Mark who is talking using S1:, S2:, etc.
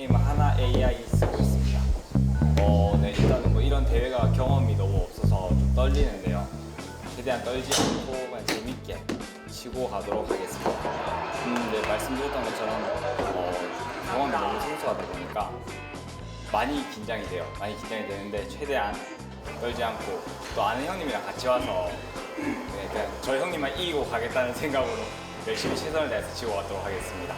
S1: 닉네임 하나 AI 쓰고 있습니다. 어, 네, 일단 뭐 이런 대회가 경험이 너무 없어서 좀 떨리는데요. 최대한 떨지 않고 그냥 재밌게 치고 가도록 하겠습니다. 음, 네, 말씀드렸던 것처럼 어, 경험이 너무 생소하다 보니까 많이 긴장이 돼요. 많이 긴장이 되는데 최대한 떨지 않고 또 아는 형님이랑 같이 와서 네, 그냥 저 형님만 이기고 가겠다는 생각으로 열심히 최선을 다해서 치고 가도록 하겠습니다.